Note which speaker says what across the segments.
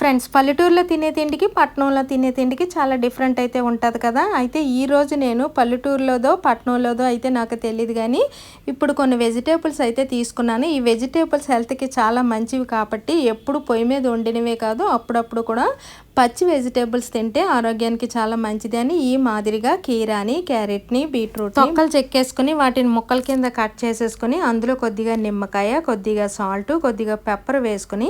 Speaker 1: Friends పల్లెటూరులో తినే తిండికి పట్టణంలో తినే తిండికి చాలా డిఫరెంట్ అయితే ఉంటుంది కదా. అయితే ఈరోజు నేను పల్లెటూరులోదో పట్టణంలోదో అయితే నాకు తెలియదు కానీ ఇప్పుడు కొన్ని వెజిటేబుల్స్ అయితే తీసుకున్నాను. ఈ వెజిటేబుల్స్ హెల్త్కి చాలా మంచివి కాబట్టి ఎప్పుడు పొయ్యి మీద వండినవే కాదు అప్పుడప్పుడు కూడా పచ్చి వెజిటేబుల్స్ తింటే ఆరోగ్యానికి చాలా మంచిది అని ఈ మాదిరిగా కీరాని క్యారెట్ని బీట్రూట్ తొక్కలు చెక్కేసుకుని వాటిని ముక్కల కింద కట్ చేసేసుకుని అందులో కొద్దిగా నిమ్మకాయ కొద్దిగా సాల్ట్ కొద్దిగా పెప్పర్ వేసుకుని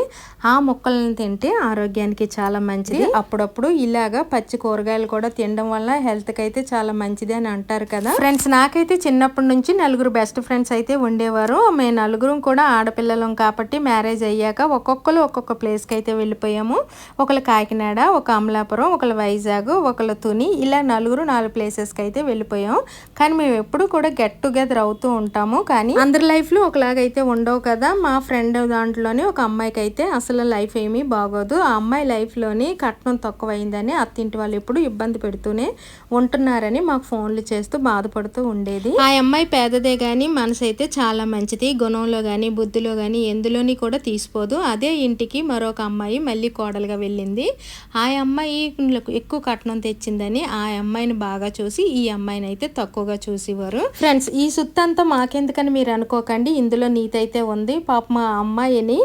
Speaker 1: ఆ ముక్కలను తింటే ఆరోగ్యానికి చాలా మంచిది. అప్పుడప్పుడు ఇలాగా పచ్చి కూరగాయలు కూడా తినడం వల్ల హెల్త్కి అయితే చాలా మంచిది అని అంటారు కదా. ఫ్రెండ్స్ నాకైతే చిన్నప్పటి నుంచి నలుగురు బెస్ట్ ఫ్రెండ్స్ అయితే ఉండేవారు. మేము నలుగురం కూడా ఆడపిల్లలం కాబట్టి మ్యారేజ్ అయ్యాక ఒక్కొక్కరు ఒక్కొక్క ప్లేస్కి అయితే వెళ్ళిపోయాము. ఒకళ్ళు కాకినాడ ఒక అమలాపురం ఒకళ్ళు వైజాగ్ ఒకళ్ళు తుని ఇలా నలుగురు నాలుగు ప్లేసెస్కి అయితే వెళ్ళిపోయాం. కానీ మేము ఎప్పుడు కూడా గెట్ టుగెదర్ అవుతూ ఉంటాము. కానీ అందరి లైఫ్లో ఒకలాగైతే ఉండవు కదా. మా ఫ్రెండ్ దాంట్లోనే ఒక అమ్మాయికి అయితే అసలు లైఫ్ ఏమీ బాగోదు. ఆ అమ్మాయి లైఫ్లోని కట్నం తక్కువైందని అత్తింటి వాళ్ళు ఎప్పుడు ఇబ్బంది పెడుతూనే ఉంటున్నారని మాకు ఫోన్లు చేస్తూ బాధపడుతూ ఉండేది. ఆ అమ్మాయి పేదదే కానీ మనసు అయితే చాలా మంచిది. గుణంలో కానీ బుద్ధిలో కానీ ఎందులోని కూడా తీసిపోదు. అదే ఇంటికి మరొక అమ్మాయి మళ్ళీ కోడలుగా వెళ్ళింది. ఆ ఆ అమ్మాయి ఎక్కువ కట్నం తెచ్చిందని ఆ అమ్మాయిని బాగా చూసి ఈ అమ్మాయిని అయితే తక్కువగా చూసేవారు ఫ్రెండ్స్ ఈ సుత్తంతా మాకెందుకని మీరు అనుకోకండి ఇందులో నీతి అయితే ఉంది. పాప మా అమ్మాయిని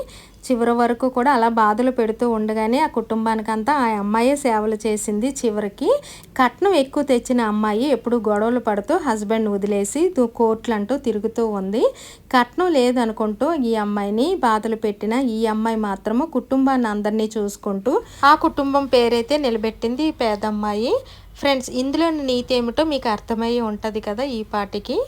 Speaker 1: చివరి వరకు కూడా అలా బాధలు పెడుతూ ఉండగానే ఆ కుటుంబానికి అంతా ఆ అమ్మాయే సేవలు చేసింది చివరికి. కట్నం ఎక్కువ తెచ్చిన అమ్మాయి ఎప్పుడు గొడవలు పడుతూ హస్బెండ్ వదిలేసి దు- అంటూ తిరుగుతూ ఉంది. కట్నం లేదనుకుంటూ ఈ అమ్మాయిని బాధలు పెట్టిన ఈ అమ్మాయి మాత్రము కుటుంబాన్ని అందరినీ చూసుకుంటూ ఆ కుటుంబం పేరైతే నిలబెట్టింది పేదమ్మాయి. ఫ్రెండ్స్ ఇందులో నీతి ఏమిటో మీకు అర్థమయ్యి ఉంటుంది కదా ఈ పాటికి?